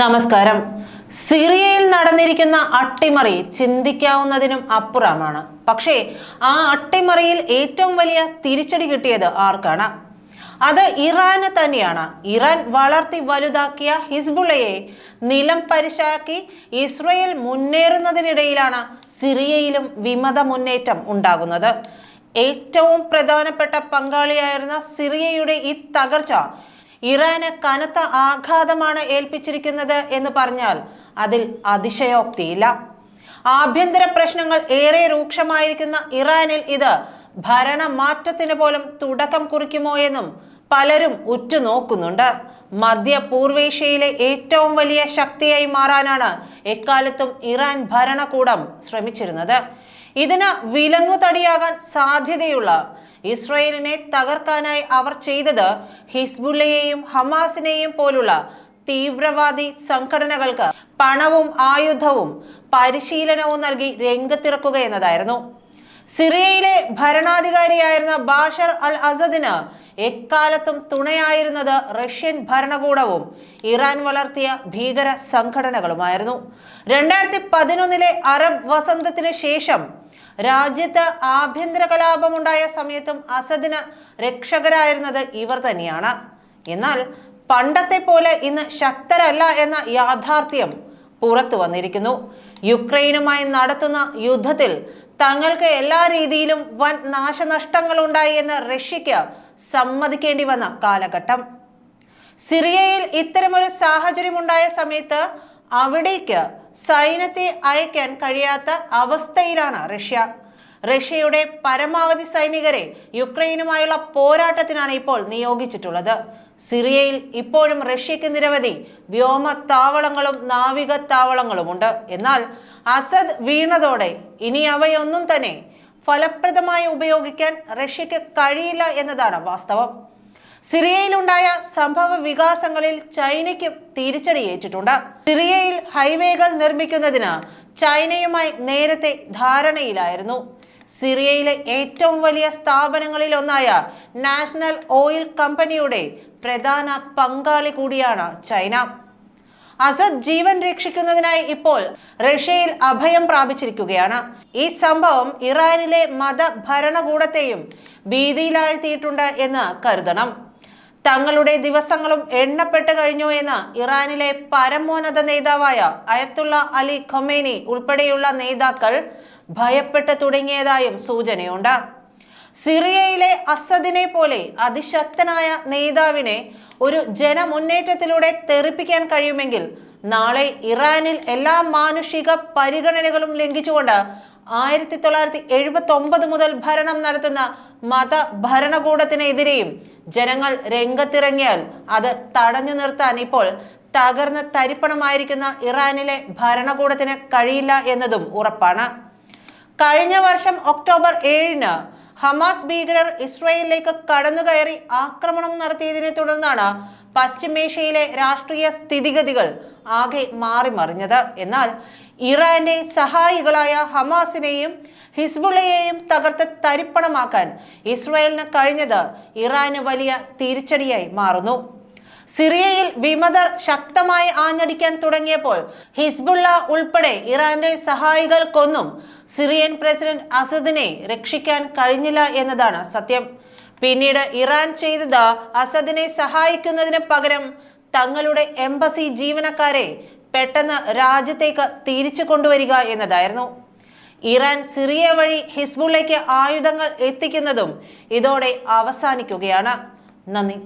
നമസ്കാരം. സിറിയയിൽ നടന്നിരിക്കുന്ന അട്ടിമറി ചിന്തിക്കാവുന്നതിനും അപ്പുറമാണ്. പക്ഷേ ആ അട്ടിമറിയിൽ ഏറ്റവും വലിയ തിരിച്ചടി കിട്ടിയത് ആർക്കാണ്? അത് ഇറാന് തന്നെയാണ്. ഇറാൻ വളർത്തി വലുതാക്കിയ ഹിസ്ബുള്ളയെ നിലം പരിശാക്കി ഇസ്രയേൽ മുന്നേറുന്നതിനിടയിലാണ് സിറിയയിലും വിമത മുന്നേറ്റം ഉണ്ടാകുന്നത്. ഏറ്റവും പ്രധാനപ്പെട്ട പങ്കാളിയായിരുന്ന സിറിയയുടെ ഈ തകർച്ച ഇറാന് കനത്ത ആഘാതമാണ് ഏൽപ്പിച്ചിരിക്കുന്നത് എന്ന് പറഞ്ഞാൽ അതിൽ അതിശയോക്തിയില്ല. ആഭ്യന്തര പ്രശ്നങ്ങൾ ഏറെ രൂക്ഷമായിരിക്കുന്ന ഇറാനിൽ ഇത് ഭരണ ഭരണമാറ്റത്തിന് പോലും തുടക്കം കുറിക്കുമോ എന്നും പലരും ഉറ്റുനോക്കുന്നുണ്ട്. മധ്യ പൂർവേഷ്യയിലെ ഏറ്റവും വലിയ ശക്തിയായി മാറാനാണ് എക്കാലത്തും ഇറാൻ ഭരണകൂടം ശ്രമിച്ചിരുന്നത്. ഇതിന് വിലങ്ങുതടിയാകാൻ സാധ്യതയുള്ള ഇസ്രയേലിനെ തകർക്കാനായി അവർ ചെയ്തത് ഹിസ്ബുല്ലയെയും ഹമാസിനെയും പോലുള്ള തീവ്രവാദി സംഘടനകൾക്ക് പണവും ആയുധവും പരിശീലനവും നൽകി രംഗത്തിറക്കുക എന്നതായിരുന്നു. സിറിയയിലെ ഭരണാധികാരിയായിരുന്ന ബാഷർ അൽ അസദിന് എക്കാലത്തും തുണയായിരുന്നത് റഷ്യൻ ഭരണകൂടവും. ഇറാൻ വളർത്തിയ ഭീകര സംഘടനകളുമായിരുന്നു. രണ്ടായിരത്തി പതിനൊന്നിലെ അറബ് വസന്തത്തിന് ശേഷം രാജ്യത്ത് ആഭ്യന്തര കലാപമുണ്ടായ സമയത്തും അസദിന് രക്ഷകരായിരുന്നത് ഇവർ തന്നെയാണ്. എന്നാൽ പണ്ടത്തെ പോലെ ഇന്ന് ശക്തരല്ല എന്ന യാഥാർത്ഥ്യം പുറത്തു വന്നിരിക്കുന്നു. യുക്രൈനുമായി നടത്തുന്ന യുദ്ധത്തിൽ തങ്ങൾക്ക് എല്ലാ രീതിയിലും വൻ നാശനഷ്ടങ്ങൾ ഉണ്ടായി എന്ന് റഷ്യക്ക് സമ്മതിക്കേണ്ടി വന്ന കാലഘട്ടം. സിറിയയിൽ ഇത്തരമൊരു സാഹചര്യമുണ്ടായ സമയത്ത് അവിടേക്ക് സൈന്യത്തെ അയക്കാൻ കഴിയാത്ത അവസ്ഥയിലാണ് റഷ്യ. റഷ്യയുടെ പരമാവധി സൈനികരെ യുക്രൈനുമായുള്ള പോരാട്ടത്തിനാണ് ഇപ്പോൾ നിയോഗിച്ചിട്ടുള്ളത്. സിറിയയിൽ ഇപ്പോഴും റഷ്യക്ക് നിരവധി വ്യോമ താവളങ്ങളും നാവിക താവളങ്ങളുമുണ്ട്. എന്നാൽ അസദ് വീണതോടെ ഇനി അവയൊന്നും തന്നെ ഫലപ്രദമായി ഉപയോഗിക്കാൻ റഷ്യക്ക് കഴിയില്ല എന്നതാണ് വാസ്തവം. സിറിയയിലുണ്ടായ സംഭവ വികാസങ്ങളിൽ ചൈനയ്ക്ക് തിരിച്ചടിയേറ്റിട്ടുണ്ട്. സിറിയയിൽ ഹൈവേകൾ നിർമ്മിക്കുന്നതിന് ചൈനയുമായി നേരത്തെ ധാരണയിലായിരുന്നു. സിറിയയിലെ ഏറ്റവും വലിയ സ്ഥാപനങ്ങളിൽ ഒന്നായ നാഷണൽ ഓയിൽ കമ്പനിയുടെ പ്രധാന പങ്കാളി കൂടിയാണ് ചൈന. അസദ് ജീവൻ രക്ഷിക്കുന്നതിനായി ഇപ്പോൾ റഷ്യയിൽ അഭയം പ്രാപിച്ചിരിക്കുകയാണ്. ഈ സംഭവം ഇറാനിലെ മത ഭരണകൂടത്തെയും ഭീതിയിലാഴ്ത്തിയിട്ടുണ്ട് എന്ന് കരുതണം. തങ്ങളുടെ ദിവസങ്ങളും എണ്ണപ്പെട്ട് കഴിഞ്ഞു എന്ന് ഇറാനിലെ പരമോന്നത നേതാവായ അയത്തുള്ള അലി ഖൊമേനി ഉൾപ്പെടെയുള്ള നേതാക്കൾ ഭയപ്പെട്ട് തുടങ്ങിയതായും സൂചനയുണ്ട്. സിറിയയിലെ അസദിനെ പോലെ അതിശക്തനായ നേതാവിനെ ഒരു ജനമുന്നേറ്റത്തിലൂടെ തെറിപ്പിക്കാൻ കഴിയുമെങ്കിൽ നാളെ ഇറാനിൽ എല്ലാ മാനുഷിക പരിഗണനകളും ലംഘിച്ചുകൊണ്ട് ആയിരത്തി തൊള്ളായിരത്തി എഴുപത്തി ഒമ്പത് മുതൽ ഭരണം നടത്തുന്ന മത ഭരണകൂടത്തിനെതിരെയും ജനങ്ങൾ രംഗത്തിറങ്ങിയാൽ അത് തടഞ്ഞു നിർത്താൻ ഇപ്പോൾ തകർന്ന് തരിപ്പണമായിരിക്കുന്ന ഇറാനിലെ ഭരണകൂടത്തിന് കഴിയില്ല എന്നതും ഉറപ്പാണ്. കഴിഞ്ഞ വർഷം ഒക്ടോബർ ഏഴിന് ഹമാസ് ഭീകരർ ഇസ്രായേലിലേക്ക് കടന്നുകയറി ആക്രമണം നടത്തിയതിനെ തുടർന്നാണ് പശ്ചിമേഷ്യയിലെ രാഷ്ട്രീയ സ്ഥിതിഗതികൾ ആകെ മാറിമറിഞ്ഞത്. എന്നാൽ ഇറാന്റെ സഹായികളായ ഹമാസിനെയും ഹിസ്ബുള്ളയെയും തകർത്ത് തരിപ്പണമാക്കാൻ ഇസ്രായേലിന് കഴിഞ്ഞത് ഇറാന് വലിയ തിരിച്ചടിയായി മാറുന്നു. സിറിയയിൽ വിമതർ ശക്തമായി ആഞ്ഞടിക്കാൻ തുടങ്ങിയപ്പോൾ ഹിസ്ബുള്ള ഉൾപ്പെടെ ഇറാന്റെ സഹായികൾക്കൊന്നും സിറിയൻ പ്രസിഡന്റ് അസദിനെ രക്ഷിക്കാൻ കഴിഞ്ഞില്ല എന്നതാണ് സത്യം. പിന്നീട് ഇറാൻ ചെയ്തത് അസദിനെ സഹായിക്കുന്നതിന് പകരം തങ്ങളുടെ എംബസി ജീവനക്കാരെ പെട്ടെന്ന് രാജ്യത്തേക്ക് തിരിച്ചു കൊണ്ടുവരിക എന്നതായിരുന്നു. ഇറാൻ സിറിയ വഴി ഹിസ്ബുള്ളയ്ക്ക് ആയുധങ്ങൾ എത്തിക്കുന്നതും ഇതോടെ അവസാനിക്കുകയാണ്. നന്ദി.